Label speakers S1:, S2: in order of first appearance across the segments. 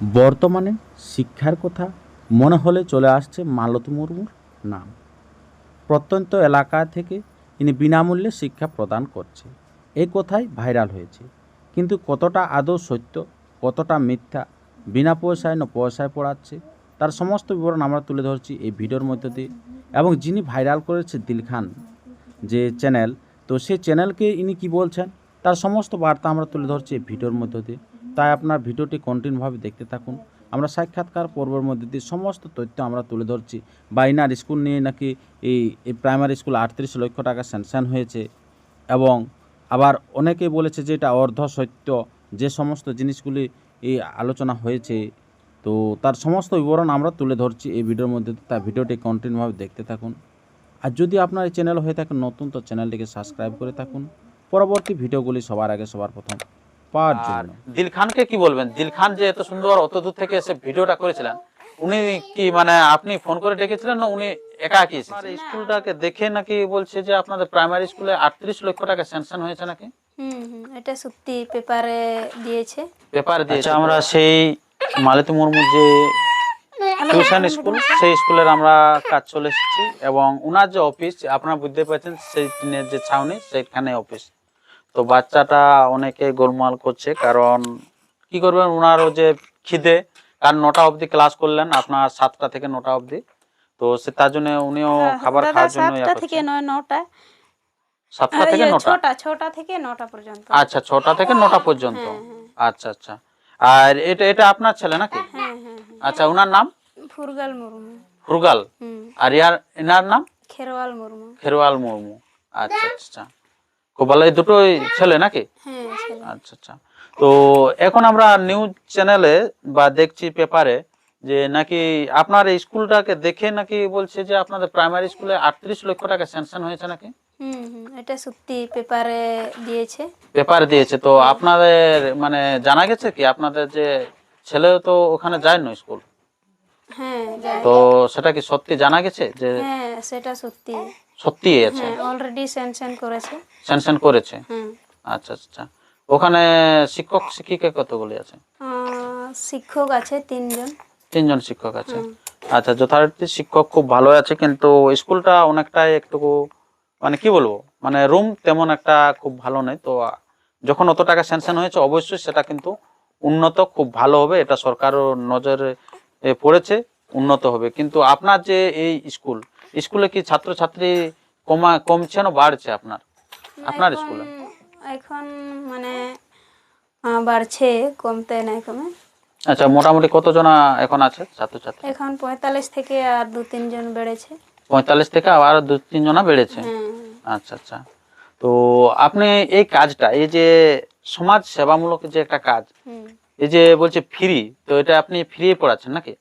S1: বর্তমানে শিক্ষার কথা মনে হলে চলে আসছে মালতী মুর্মুর নাম। প্রত্যন্ত এলাকা থেকে ইনি বিনামূল্যে শিক্ষা প্রদান করছে। এই কথাই ভাইরাল হয়েছে। কিন্তু কতটা আদৌ সত্য, কতটা মিথ্যা, বিনা পয়সায় না পয়সায় পড়াচ্ছে, তার সমস্ত বিবরণ আমরা তুলে ধরছি এই ভিডিওর মধ্য দিয়ে। এবং যিনি ভাইরাল করেছে দিল খান যে চ্যানেল, তো সেই চ্যানেলকে ইনি কি বলছেন, তার সমস্ত বার্তা আমরা তুলে ধরছি এই ভিডিওর মধ্য দিয়ে। তাই আপনার ভিডিওটি কন্টিনিউভাবে দেখতে থাকুন। আমরা সাক্ষাৎকার পর্বের মধ্যে দিয়ে সমস্ত তথ্য আমরা তুলে ধরছি। বাইনার স্কুল নিয়ে নাকি এই এই প্রাইমারি স্কুল আটত্রিশ লক্ষ টাকা স্যাংশন হয়েছে এবং আবার অনেকেই বলেছে যে এটা অর্ধ সত্য, যে সমস্ত জিনিসগুলি এই আলোচনা হয়েছে। তো তার সমস্ত বিবরণ আমরা তুলে ধরছি এই ভিডিওর মধ্যে। তাই ভিডিওটি কন্টিনিউভাবে দেখতে থাকুন। আর যদি আপনার এই চ্যানেল হয়ে থাকে নতুন, তো চ্যানেলটিকে সাবস্ক্রাইব করে থাকুন। পরবর্তী ভিডিওগুলি সবার আগে সবার প্রথম।
S2: আর
S1: জন্য।
S2: দিল খানকে কি বলবেন? দিল খান যে এত সুন্দর অত দূর থেকে এসে ভিডিওটা করেছিলেন উনি কি মানে আপনি ফোন করে ডেকেছিলেন না উনি একা কি স্কুলটাকে দেখে নাকি বলছে যে আপনাদের প্রাইমারি স্কুলে আটত্রিশ লক্ষ টাকা স্যাংশন হয়েছে নাকি?
S3: এটা সত্যি পেপারে দিয়েছে।
S2: পেপার দিয়েছে। আমরা সেই মালতী মুর্মুর যে টিউশন স্কুল সেই স্কুলের আমরা কাজ চলে এসেছি এবং উনার যে অফিস আপনারা বুঝতে পারছেন সেই যে ছাউনি সেইখানে অফিস তো বাচ্চাটা অনেকে গোলমাল করছে কারণ কি করবেন উনারও যে খিদে কারণ নটা অবধি ক্লাস করলেন আপনার সাতটা থেকে নটা অবধি। তো সে তার জন্য উনিও খাবার খাওয়ার জন্য
S3: সাতটা থেকে
S2: করছেন।
S3: নয় নটা।
S2: সাতটা থেকে
S3: ইয়ে,
S2: নটা?
S3: ছটা ছটা থেকে নটা পর্যন্ত।
S2: আচ্ছা ছটা থেকে নটা পর্যন্ত?
S3: হ্যাঁ, হ্যাঁ।
S2: আচ্ছা আচ্ছা। আর এটা এটা আপনার ছেলে নাকি?
S3: হ্যাঁ হ্যাঁ হ্যাঁ
S2: আচ্ছা উনার নাম?
S3: ফুরগাল মুর্মু।
S2: ফুরগাল?
S3: হুম।
S2: আর ইয়ার এনার নাম?
S3: খেরওয়াল মুর্মু।
S2: খেরওয়াল মুর্মু। আচ্ছা আচ্ছা। এই দুটোই ছেলে নাকি?
S3: হ্যাঁ
S2: আচ্ছা আচ্ছা। তো এখন আমরা নিউজ চ্যানেলে বা দেখছি পেপারে যে নাকি আপনার এই স্কুলটাকে দেখে নাকি বলছে যে আপনাদের প্রাইমারি স্কুলে আটত্রিশ লক্ষ টাকা স্যাংশন হয়েছে নাকি?
S3: এটা সত্যি পেপারে দিয়েছে।
S2: পেপার দিয়েছে। তো আপনাদের মানে জানা গেছে কি? আপনাদের যে ছেলে তো ওখানে যায় না স্কুল?
S3: হ্যাঁ।
S2: তো সেটা কি সত্যি জানা গেছে যে
S3: হ্যাঁ সেটা সত্যি।
S2: সত্যি আছে?
S3: হ্যাঁ অলরেডি স্যাংশন করেছে।
S2: স্যাংশন করেছে? আচ্ছা আচ্ছা। ওখানে শিক্ষক শিক্ষিকা কতগুলি আছে?
S3: শিক্ষক আছে তিনজন।
S2: তিনজন শিক্ষক আছে। আচ্ছা যথারীতি শিক্ষক খুব ভালো আছে কিন্তু স্কুলটা অনেকটাই একটু মানে কি বলব মানে রুম তেমন একটা খুব ভালো নেই। তো যখন অত টাকা স্যাংশন হয়েছে অবশ্যই সেটা কিন্তু উন্নত খুব ভালো হবে। এটা সরকারও নজরে পড়েছে উন্নত হবে। কিন্তু আপনার যে এই স্কুল স্কুলে কি ছাত্রছাত্রী কমা কমছে না বাড়ছে আপনার? আপনার স্কুলে?
S3: এখন মানে বাড়ছে কমতে নাই কমে।
S2: আচ্ছা মোটামুটি কতজনা এখন আছে ছাত্রছাত্রী?
S3: এখন পঁয়তাল্লিশ থেকে আর দু তিনজন বেড়েছে।
S2: পঁয়তাল্লিশ থেকে আবার দু তিনজনা বেড়েছে?
S3: হ্যাঁ।
S2: আচ্ছা আচ্ছা। তো আপনি এই কাজটা এই যে সমাজ সেবামূলক যে একটা কাজ। এই যে বলছে ফ্রি তো এটা আপনি ফ্রি পড়াচ্ছেন নাকি?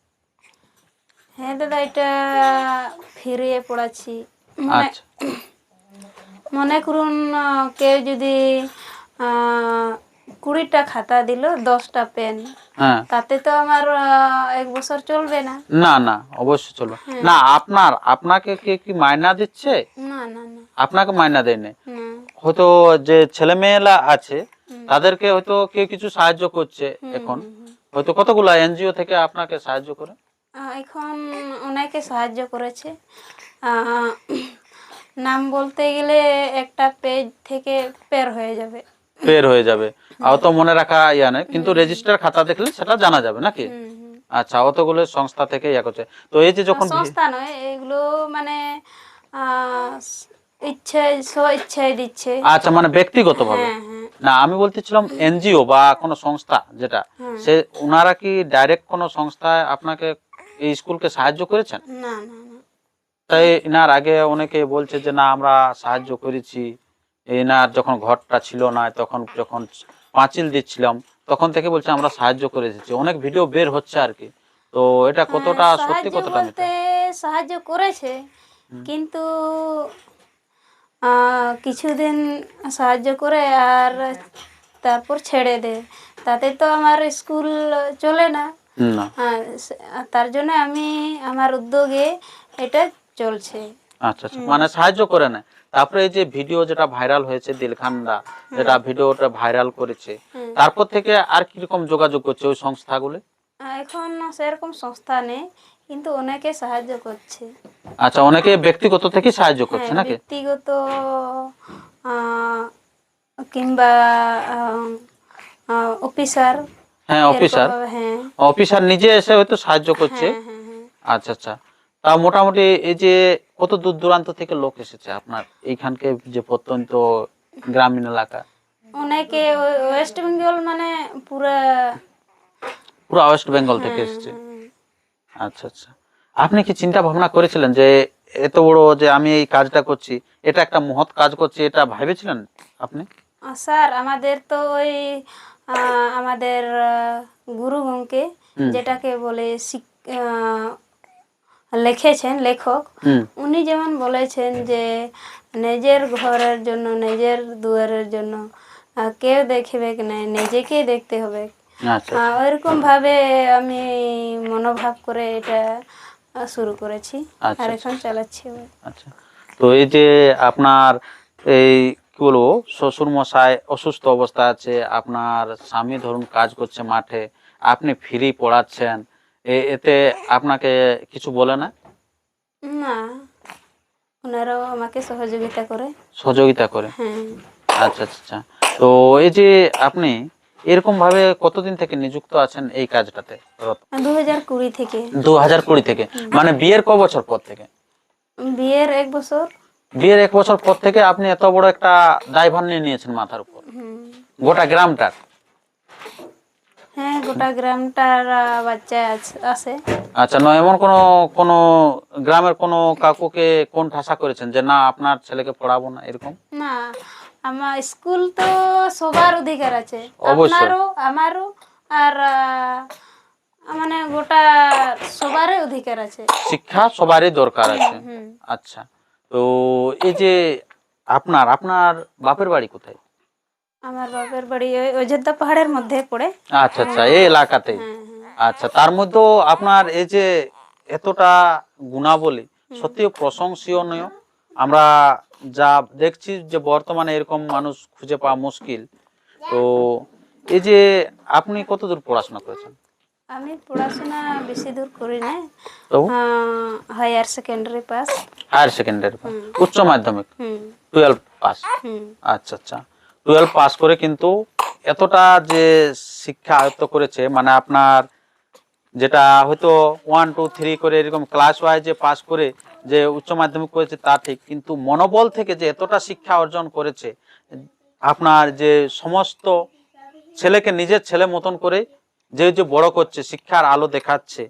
S3: হ্যাঁ দাদা এটা ফিরিয়ে পড়াচ্ছি।
S2: আচ্ছা।
S3: মনে করুন কেউ যদি কুড়িটা খাতা দিল দশটা পেন
S2: হ্যাঁ।
S3: তাতে তো আমার এক বছর চলবে না।
S2: না না অবশ্যই চলবে। না আপনার আপনাকে কে কি মায়না দিচ্ছে?
S3: না না না।
S2: আপনাকে মায়না দেয়নি।
S3: না।
S2: হয়তো যে ছেলে মেয়েরা আছে তাদেরকে হয়তো কেউ কিছু সাহায্য করছে এখন। হয়তো কতগুলা এনজিও থেকে আপনাকে সাহায্য করে?
S3: এখন অনেকে সাহায্য করেছে। নাম বলতে গেলে একটা পেজ থেকে পের হয়ে যাবে।
S2: বের হয়ে যাবে। আর তো মনে রাখা ইয়া নেই কিন্তু রেজিস্টার খাতা দেখলে সেটা জানা যাবে নাকি। আচ্ছা অতগুলো সংস্থা থেকে ইয়া করছে। তো এই যে যখন
S3: সংস্থা নয় এগুলো মানে ইচ্ছে স্ব ইচ্ছায় দিচ্ছে।
S2: আচ্ছা মানে ব্যক্তিগতভাবে?
S3: হ্যাঁ হ্যাঁ।
S2: না আমি বলতেছিলাম এনজিও বা কোনো সংস্থা যেটা সে ওনারা কি ডাইরেক্ট কোনো সংস্থায় আপনাকে এই স্কুলকে সাহায্য করেছেন?
S3: না না
S2: তাই এনার আগে অনেকে বলছে যে না আমরা সাহায্য করেছি। এনার যখন ঘরটা ছিল না তখন যখন পাঁচিল দিচ্ছিলাম তখন থেকে বলছে আমরা সাহায্য করে এসেছি। অনেক ভিডিও বের হচ্ছে আর কি। তো এটা কতটা
S3: হ্যাঁ,
S2: সত্যি কতটা
S3: সাহায্য করেছে কিন্তু কিছুদিন সাহায্য করে আর তারপর ছেড়ে দেয় তাতে তো আমার স্কুল চলে না। তার জন্য আমি আমার উদ্যোগে এটা চলছে।
S2: আচ্ছা আচ্ছা। মানে সাহায্য করে না। তারপরে এই যে ভিডিও যেটা ভাইরাল হয়েছে দিলখানদা যেটা ভিডিওটা ভাইরাল করেছে তারপর থেকে আর কীরকম যোগাযোগ করছে ওই সংস্থাগুলো?
S3: এখন সেরকম সংস্থা নেই। কিন্তু অনেকে সাহায্য করছে।
S2: আচ্ছা অনেকে ব্যক্তিগত থেকে সাহায্য করছে
S3: হ্যাঁ,
S2: নাকি?
S3: ব্যক্তিগত কিংবা অফিসার
S2: হ্যাঁ অফিসার।
S3: হ্যাঁ।
S2: অফিসার নিজে এসে হয়তো সাহায্য করছে।
S3: হ্যাঁ হ্যাঁ হ্যাঁ।
S2: আচ্ছা আচ্ছা। তা মোটামুটি এই যে কত দূর দূরান্ত থেকে লোক এসেছে আপনার? এইখানকে যে প্রত্যন্ত গ্রামীণ এলাকা?
S3: অনেকে ওয়েস্ট বেঙ্গল মানে পুরা
S2: পুরো ওয়েস্ট বেঙ্গল থেকে এসেছে। আচ্ছা আচ্ছা। আপনি কি চিন্তা ভাবনা করেছিলেন যে এত বড় যে আমি এই কাজটা করছি এটা একটা মহৎ কাজ করছি এটা ভেবেছিলেন আপনি?
S3: স্যার আমাদের তো ওই আমাদের গুরু গঙ্কে যেটাকে বলে লিখেছেন লেখক উনি যেমন বলেছেন যে নিজের ঘরের জন্য নিজের দুয়ারের জন্য কেউ দেখবে কি না নিজেকেই দেখতে হবে। ওইরকম ভাবে আমি মনোভাব করে এটা শুরু করেছি।
S2: আচ্ছা,
S3: আর এখন চালাচ্ছি
S2: আচ্ছা। তো এই যে আপনার এই কি বলব শ্বশুর মশাই অসুস্থ অবস্থা আছে আপনার স্বামী ধরুন কাজ করছে মাঠে আপনি ফ্রি পড়াচ্ছেন এতে আপনাকে কিছু বলে না?
S3: না ওনারাও আমাকে সহযোগিতা করে।
S2: সহযোগিতা করে?
S3: হ্যাঁ।
S2: আচ্ছা আচ্ছা আচ্ছা। তো এই যে আপনি এরকম ভাবে কতদিন থেকে নিযুক্ত আছেন এই কাজটাতে
S3: দু হাজার কুড়ি থেকে।
S2: দু হাজার কুড়ি থেকে। মানে বিয়ের ক বছর পর থেকে?
S3: বিয়ের এক বছর।
S2: বিয়ের এক বছর পর থেকে আপনি এত বড় একটা দায়ভার নিয়ে নিয়েছেন মাথার উপর। গোটা গ্রামটার?
S3: হ্যাঁ গোটা গ্রামটার বাচ্চা আছে- আছে।
S2: আচ্ছা নয় এমন কোনো কোনো গ্রামের কোনো কাকুকে কোন ঠাসা করেছেন যে না আপনার ছেলেকে পড়াবো না এরকম?
S3: না আমার স্কুল তো সবার অধিকার আছে। আপনারও আমারও আর মানে গোটা সবারই অধিকার আছে।
S2: শিক্ষা সবারই দরকার আছে। আচ্ছা তো এই যে আপনার আপনার বাপের বাড়ি কোথায়?
S3: আমার বাপের বাড়ি ওই অযোধ্যা পাহাড়ের মধ্যে পড়ে।
S2: আচ্ছা আচ্ছা এই
S3: হ্যাঁ
S2: আচ্ছা তার মধ্যেও আপনার এই যে এতটা গুণাবলী সত্যিও প্রশংসনীয়। আমরা যা দেখছি যে বর্তমানে এরকম মানুষ খুঁজে পাওয়া মুশকিল তো এই যে আপনি কতদূর পড়াশোনা করেছেন?
S3: আমি পড়াশোনা বেশি দূর করি না higher secondary pass
S2: higher secondary pass উচ্চ মাধ্যমিক? টুয়েলভ পাস আচ্ছা আচ্ছা। টুয়েলভ পাস করে কিন্তু এতটা যে শিক্ষা আয়ত্ত করেছে মানে আপনার যেটা হয়তো ওয়ান টু থ্রি করে এরকম ক্লাস ওয়াইজে পাস করে যে উচ্চ মাধ্যমিক করেছে তা ঠিক, কিন্তু মনোবল থেকে যে এতটা শিক্ষা অর্জন করেছে, আপনার যে সমস্ত ছেলেকে নিজের ছেলে মতন করে যে যে বড় করছে, শিক্ষার আলো দেখাচ্ছে,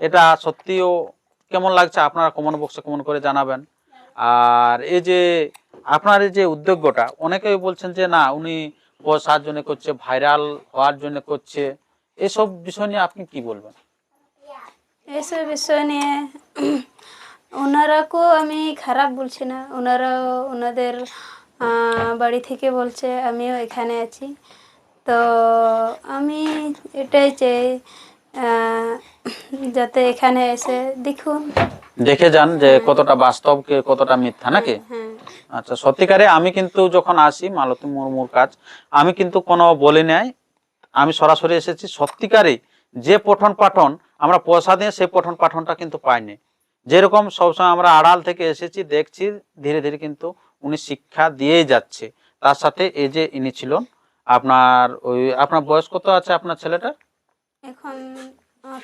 S2: এটা সত্যিও কেমন লাগছে আপনারা কমন বক্সে কমন করে জানাবেন। আর এই যে আপনার এই যে উদ্যোগটা, অনেকেই বলছেন যে না, উনি পয়সার জন্য করছে ভাইরাল হওয়ার জন্য করছে, এসব বিষয় নিয়ে আপনি কি বলবেন?
S3: এইসব বিষয় নিয়ে ওনারাকেও আমি খারাপ বলছি না। ওনারাও ওনাদের বাড়ি থেকে বলছে আমিও এখানে আছি। তো আমি এটাই চাই যাতে এখানে এসে দেখুন।
S2: দেখে যান যে কতটা বাস্তব কে কতটা মিথ্যা নাকি?
S3: হ্যাঁ।
S2: আচ্ছা সত্যিকারে আমি কিন্তু যখন আসি মালতী মুর্মুর কাজ আমি কিন্তু কোনো বলি নাই। আমি সরাসরি এসেছি। সত্যিকারে যে পঠন পাঠন আমরা পয়সা দিয়ে সেই পঠন পাঠনটা কিন্তু পাইনি। যেরকম সবসময় আমরা আড়াল থেকে এসেছি দেখছি ধীরে ধীরে কিন্তু উনি শিক্ষা দিয়েই যাচ্ছে। তার সাথে এই যে ইনি ছিলেন আপনার ওই আপনার বয়স কত আছে আপনার ছেলেটার?
S3: এখন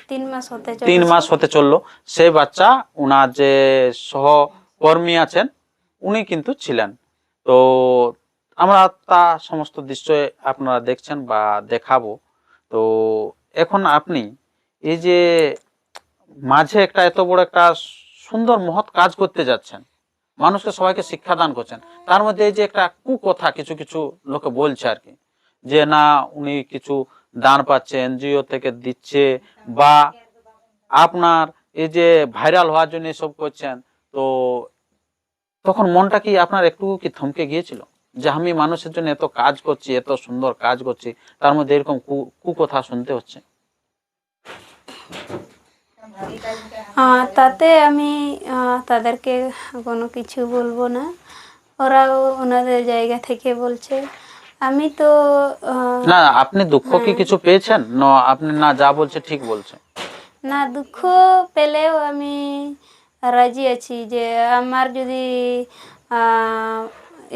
S3: তিন মাস হতে
S2: তিন মাস হতে চলল। সেই বাচ্চা উনার যে সহকর্মী আছেন উনি কিন্তু ছিলেন। তো আমরা তা সমস্ত দৃশ্য আপনারা দেখছেন বা দেখাবো। তো এখন আপনি এই যে মাঝে একটা এত বড় একটা সুন্দর মহৎ কাজ করতে যাচ্ছেন, মানুষকে সবাইকে শিক্ষা দান করছেন, তার মধ্যে এই যে একটা কুকথা কিছু কিছু লোকে বলছে আর কি, যে না, উনি কিছু দান পাচ্ছে, এনজিও থেকে দিচ্ছে, বা আপনার এই যে ভাইরাল হওয়ার জন্য এসব করছেন, তো তখন মনটা কি আপনার একটু কি থমকে গিয়েছিল? যে আমি মানুষের জন্য এত কাজ করছি, এত সুন্দর কাজ করছি, তার মধ্যে এরকম কুকথা শুনতে হচ্ছে।
S3: তাতে আমি তাদেরকে কোনো কিছু বলব না। ওরাও ওনাদের জায়গা থেকে বলছে আমি তো
S2: না আপনি দুঃখ কি কিছু পেয়েছেন? না আপনি না যা বলছে ঠিক বলছে।
S3: না দুঃখ পেলেও আমি রাজি আছি যে আমার যদি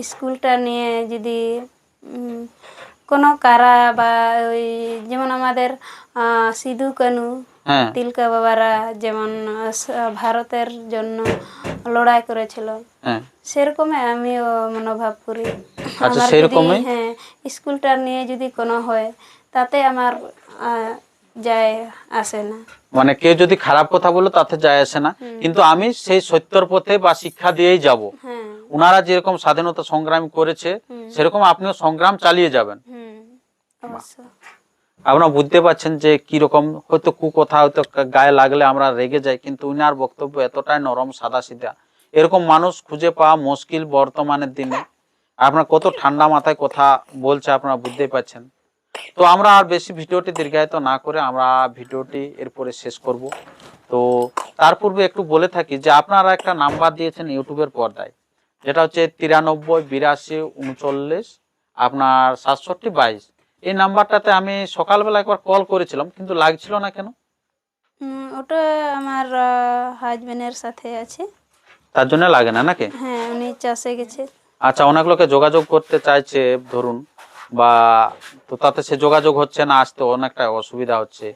S3: স্কুলটা নিয়ে যদি কোনো কারা বা ওই যেমন আমাদের সিধু কানু
S2: হ্যাঁ।
S3: তিলকা বাবারা যেমন ভারতের জন্য লড়াই করেছিল।
S2: হ্যাঁ।
S3: সেরকমই আমিও মনোভাব করি।
S2: আচ্ছা, সেরকমই?
S3: হ্যাঁ স্কুলটা নিয়ে যদি কোনো হয় তাতে আমার যায় আসে না।
S2: মানে কেউ যদি খারাপ কথা বলে তাতে যায় আসে না। কিন্তু আমি সেই সত্যর পথে বা শিক্ষা দিয়েই যাব।
S3: হ্যাঁ।
S2: ওনারা যেরকম স্বাধীনতা সংগ্রাম করেছে সেরকম আপনিও সংগ্রাম চালিয়ে যাবেন। আপনারা বুঝতে পারছেন যে কি রকম হয়তো কু কথা হয়তো গায়ে লাগলে আমরা রেগে যাই কিন্তু উনার বক্তব্য এতটাই নরম সাদা সিধা এরকম মানুষ খুঁজে পাওয়া মুশকিল বর্তমানের দিনে। আপনার কত ঠান্ডা মাথায় কথা বলছে আপনারা বুঝতেই পারছেন। তো আমরা আর বেশি ভিডিওটি দীর্ঘায়িত না করে আমরা ভিডিওটি এরপরে শেষ করব। তো তার পূর্বে একটু বলে থাকি যে আপনারা একটা নাম্বার দিয়েছেন ইউটিউবের পর্দায়। যেটা হচ্ছে তিরানব্বই বিরাশি উনচল্লিশ আপনার সাতষট্টি বাইশ। এই নাম্বারটাতে আমি সকালবেলা একবার কল করেছিলাম কিন্তু লাগছিল না কেন?
S3: ওটা আমার হাজবেন্ডের সাথে আছে।
S2: তার জন্য লাগে না নাকি?
S3: হ্যাঁ উনি চাষে গেছে।
S2: আচ্ছা অনেক লোকে যোগাযোগ করতে চাইছে ধরুন বা তো তাতে সে যোগাযোগ হচ্ছে না আসতে অনেকটা অসুবিধা হচ্ছে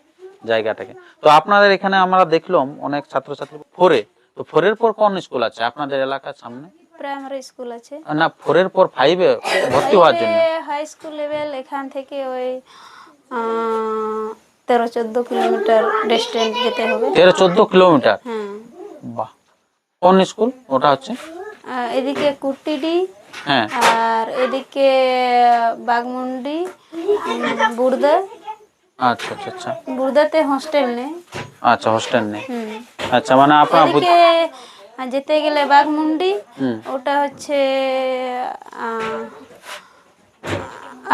S2: জায়গাটাকে। তো আপনাদের এখানে আমরা দেখলাম অনেক ছাত্রছাত্রী ফোরে তো ফোরের পর কোন স্কুল আছে আপনাদের এলাকার সামনে?
S3: প্রাইমারি স্কুল আছে।
S2: না ফোরের পর ফাইভে ভর্তি হওয়ার জন্য।
S3: হাই স্কুল লেভেল এখান থেকে ওই তেরো চোদ্দ কিলোমিটার ডিস্টেন্স যেতে হবে।
S2: তেরো চোদ্দ কিলোমিটার?
S3: হ্যাঁ।
S2: বাহ। কোন স্কুল ওটা হচ্ছে?
S3: এদিকে কুটিডি
S2: হ্যাঁ।
S3: আর এদিকে বাগমুন্ডি বুড়দা।
S2: আচ্ছা আচ্ছা আচ্ছা।
S3: বুড়দাতে হোস্টেল নেই।
S2: আচ্ছা হোস্টেল নেই। আচ্ছা মানে আপনার
S3: আহ, যেতে গেলে
S2: বাঘমুন্ডি
S3: ওটা হচ্ছে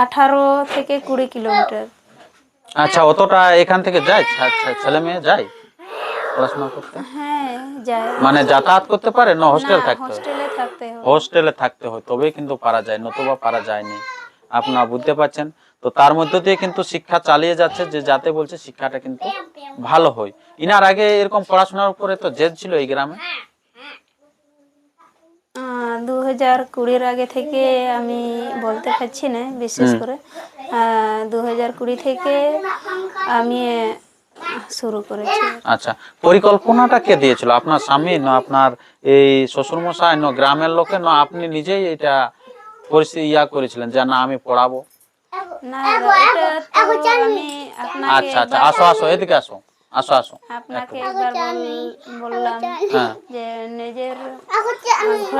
S3: আঠারো থেকে কুড়ি কিলোমিটার।
S2: আচ্ছা অতটা এখান থেকে যায়? ছা- ছা- ছেলে মেয়ে যায় পড়াশোনা করতে?
S3: হ্যাঁ যায়।
S2: মানে যাতায়াত করতে পারে? না হোস্টেল থাকতে
S3: হোস্টেলে থাকতে হবে
S2: হোস্টেলে থাকতে হয় তবেই কিন্তু পারা যায় নতুবা পারা যায়নি। আপনারা বুঝতে পারছেন? তো তার মধ্য দিয়ে কিন্তু শিক্ষা চালিয়ে যাচ্ছে যে যাতে বলছে শিক্ষাটা কিন্তু ভালো হয়। ইনার আগে এরকম পড়াশোনার উপরে তো জেদ ছিল এই গ্রামে?
S3: দু হাজার কুড়ির আগে থেকে আমি বলতে পারছি না বিশেষ করে। দু হাজার কুড়ি থেকে আমি শুরু করেছি।
S2: আচ্ছা পরিকল্পনাটা কে দিয়েছিল? আপনার স্বামী না আপনার এই শ্বশুরমশাই না গ্রামের লোকে না আপনি নিজেই এটা পরিস্থিতি ইয়া করেছিলেন যে না আমি পড়াবো
S3: না এটা আমি আপনাকে
S2: আচ্ছা আচ্ছা আসো আসো এদিকে আসো। আসো আসো।
S3: আপনাকে একবার বল- বললাম
S2: হ্যাঁ।
S3: যে নিজের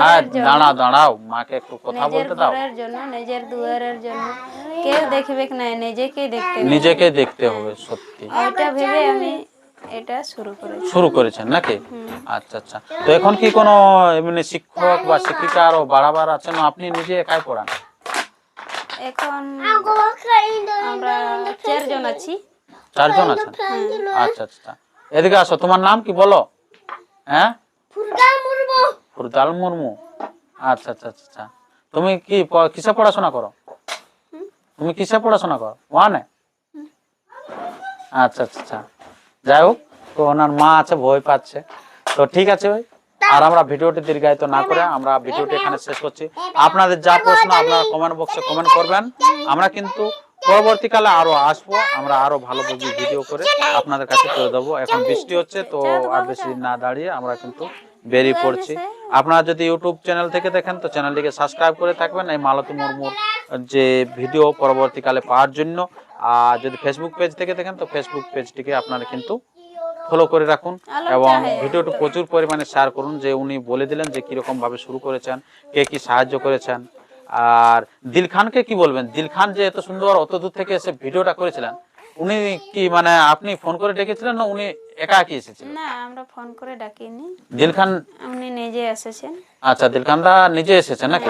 S2: আর
S3: ঘরের জন্য
S2: দাঁড়াও মাকে একটু কথা
S3: নিজের
S2: বলতে দাও।
S3: ঘরের জন্য নিজের দুয়ারের জন্য। কেউ দেখবে না নিজেকেই দেখতে হবে।
S2: নিজেকে দেখতে হবে সত্যি।
S3: ওইটা ভেবে আমি এটা শুরু করেছি।
S2: শুরু করেছেন নাকি? আচ্ছা আচ্ছা। তো এখন কি কোনো এমনি শিক্ষক বা শিক্ষিকা আরও বাড়াবার আছে না আপনি নিজে একাই পড়ান?
S3: এখন আমরা চারজন আছি।
S2: চারজন আছেন আচ্ছা আচ্ছা এদিকে আসো তোমার নাম কি বলো? হ্যাঁ? ফুরদাল মুর্মু। আচ্ছা আচ্ছা আচ্ছা আচ্ছা। তুমি কি কিসে পড়াশোনা করো? তুমি কিসে পড়াশোনা করো? ওয়ানে? আচ্ছা আচ্ছা আচ্ছা। যাই হোক তো ওনার মা আছে ভয় পাচ্ছে। তো ঠিক আছে ভাই আর আমরা ভিডিওটি দীর্ঘায়িত না করে আমরা ভিডিওটি এখানে শেষ করছি। আপনাদের যা প্রশ্ন আপনারা কমেন্ট বক্সে কমেন্ট করবেন। আমরা কিন্তু পরবর্তীকালে আরও আসব আমরা আরও ভালো বুঝি ভিডিও করে আপনাদের কাছে করে দেবো এখন বৃষ্টি হচ্ছে তো আর বেশি না দাঁড়িয়ে আমরা কিন্তু বেরিয়ে পড়ছি। আপনারা যদি ইউটিউব চ্যানেল থেকে দেখেন তো চ্যানেলটিকে সাবস্ক্রাইব করে থাকবেন। এই মালতী মুর্মুর যে ভিডিও পরবর্তীকালে পাওয়ার জন্য আর যদি ফেসবুক পেজ থেকে দেখেন তো ফেসবুক পেজটিকে আপনারা কিন্তু ফলো করে রাখুন এবং ভিডিওটি প্রচুর পরিমাণে শেয়ার করুন যে উনি বলে দিলেন যে কীরকমভাবে শুরু করেছেন কে কি সাহায্য করেছেন। আর দিল খানকে কি বলবেন? দিল খান যে এত সুন্দর অত দূর থেকে এসে ভিডিওটা করেছিলেন উনি কি মানে আপনি ফোন করে ডেকেছিলেন না উনি একা একা এসেছিলেন?
S3: না আমরা ফোন করে ডাকিনি।
S2: দিল খান
S3: উনি নিজে এসেছেন।
S2: আচ্ছা দিল খানদা নিজে এসেছেন নাকি?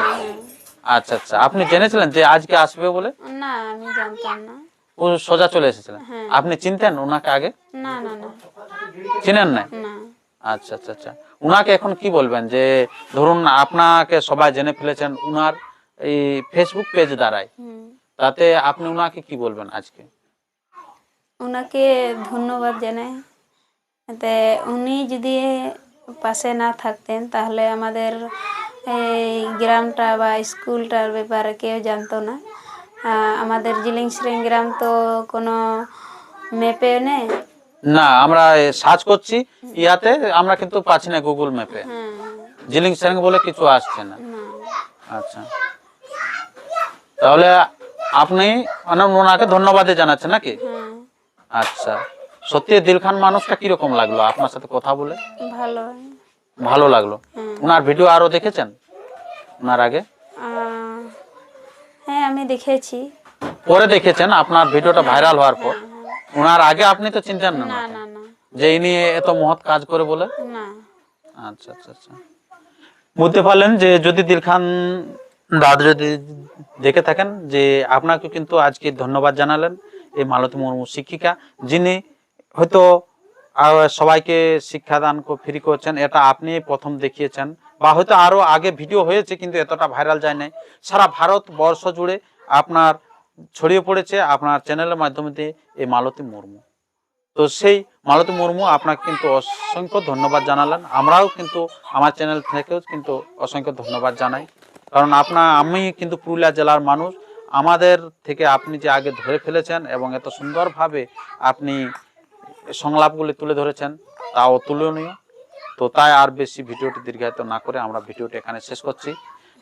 S2: আচ্ছা আচ্ছা। আপনি জেনেছিলেন যে আজকে আসবে বলে?
S3: না আমি জানতাম না।
S2: ও সোজা চলে এসেছিলেন।
S3: হ্যাঁ।
S2: আপনি চিনতেন ওনাকে আগে?
S3: না না না।
S2: চিনেন
S3: না।
S2: আচ্ছা আচ্ছা আচ্ছা। উনাকে এখন কি বলবেন যে ধরুন আপনাকে সবাই জেনে ফেলেছেন উনার এই ফেসবুক পেজ
S3: হুম।
S2: তাতে আপনি ওনাকে কি বলবেন আজকে?
S3: ওনাকে ধন্যবাদ জানাই। এতে উনি যদি পাশে না থাকতেন তাহলে আমাদের এই গ্রামটা বা স্কুলটার ব্যাপারে কেউ জানতো না। আমাদের জিলিং সিরিং গ্রাম তো কোনো ম্যাপে নেই?
S2: না আমরা সার্চ করছি। ইয়াতে আমরা কিন্তু পাচ্ছি না গুগল ম্যাপে জিলিং স্যাং বলে কিছু আসছে না। আচ্ছা। তাহলে আপনি মানে ওনাকে ধন্যবাদ জানাচ্ছেন নাকি?
S3: হ্যাঁ।
S2: আচ্ছা। সত্যি দিলখান মানুষটা কীরকম লাগল? আপনার সাথে কথা বলে?
S3: ভালো।
S2: ভালো লাগল। ওনার ভিডিও আরও দেখেছেন? ওনার আগে?
S3: হ্যাঁ আমি দেখেছি।
S2: পরে দেখেছেন? আপনার ভিডিওটা ভাইরাল হওয়ার পর? ওনার আগে আপনি তো চিনতেন না যে ইনি এত মহৎ কাজ করে বলে?
S3: না।
S2: আচ্ছা আচ্ছা আচ্ছা। বুঝতে পারলেন যে যদি দিলখান দাদা যদি দেখে থাকেন যে আপনাকে কিন্তু আজকে ধন্যবাদ জানালেন এই মালতী মুর্মু শিক্ষিকা, যিনি হয়তো সবাইকে শিক্ষাদান ফ্রি করছেন, এটা আপনি প্রথম দেখিয়েছেন, বা হয়তো আরও আগে ভিডিও হয়েছে, কিন্তু এতটা ভাইরাল যায় নাই। সারা ভারত বর্ষ জুড়ে আপনার ছড়িয়ে পড়েছে, আপনার চ্যানেলের মাধ্যমে দিয়ে এই মালতী মুর্মু। তো সেই মালতী মুর্মু আপনাকে কিন্তু অসংখ্য ধন্যবাদ জানালেন। আমরাও কিন্তু, আমার চ্যানেল থেকেও কিন্তু অসংখ্য ধন্যবাদ জানাই। কারণ আপনার আমি কিন্তু পুরুলিয়া জেলার মানুষ। আমাদের থেকে আপনি যে আগে ধরে ফেলেছেন এবং এত সুন্দরভাবে আপনি সংলাপগুলি তুলে ধরেছেন তাও তুলনীয়। তো তাই আর বেশি ভিডিওটি দীর্ঘায়িত না করে আমরা ভিডিওটি এখানে শেষ করছি।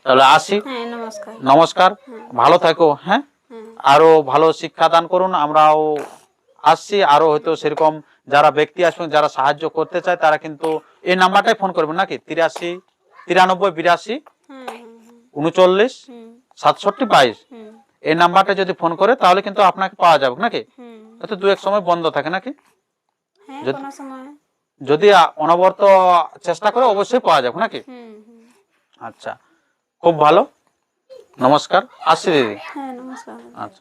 S2: তাহলে আসি।
S3: হ্যাঁ নমস্কার।
S2: নমস্কার। ভালো থাকো হ্যাঁ?
S3: হুম
S2: আরও ভালো শিক্ষা দান করুন। আমরাও আসছি। আরও হয়তো সেরকম যারা ব্যক্তি আসবেন যারা সাহায্য করতে চায় তারা কিন্তু এই নাম্বারটাই ফোন করবেন নাকি? তিরাশি তিরানব্বই বিরাশি উনচল্লিশ সাতষট্টি বাইশ। এই নাম্বারটা যদি ফোন করে তাহলে কিন্তু আপনাকে পাওয়া যাবে নাকি? হয়তো দু এক সময় বন্ধ থাকে নাকি?
S3: হ্যাঁ
S2: যদি- অনবরত চেষ্টা করে অবশ্যই পাওয়া যাবে নাকি? আচ্ছা খুব ভালো। নমস্কার। আসছি দিদি।
S3: হ্যাঁ